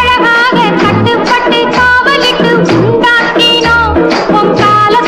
அழகாக கட்டுப்பட்டு காவலுக்கு உண்டாக்கினோம். உன் கால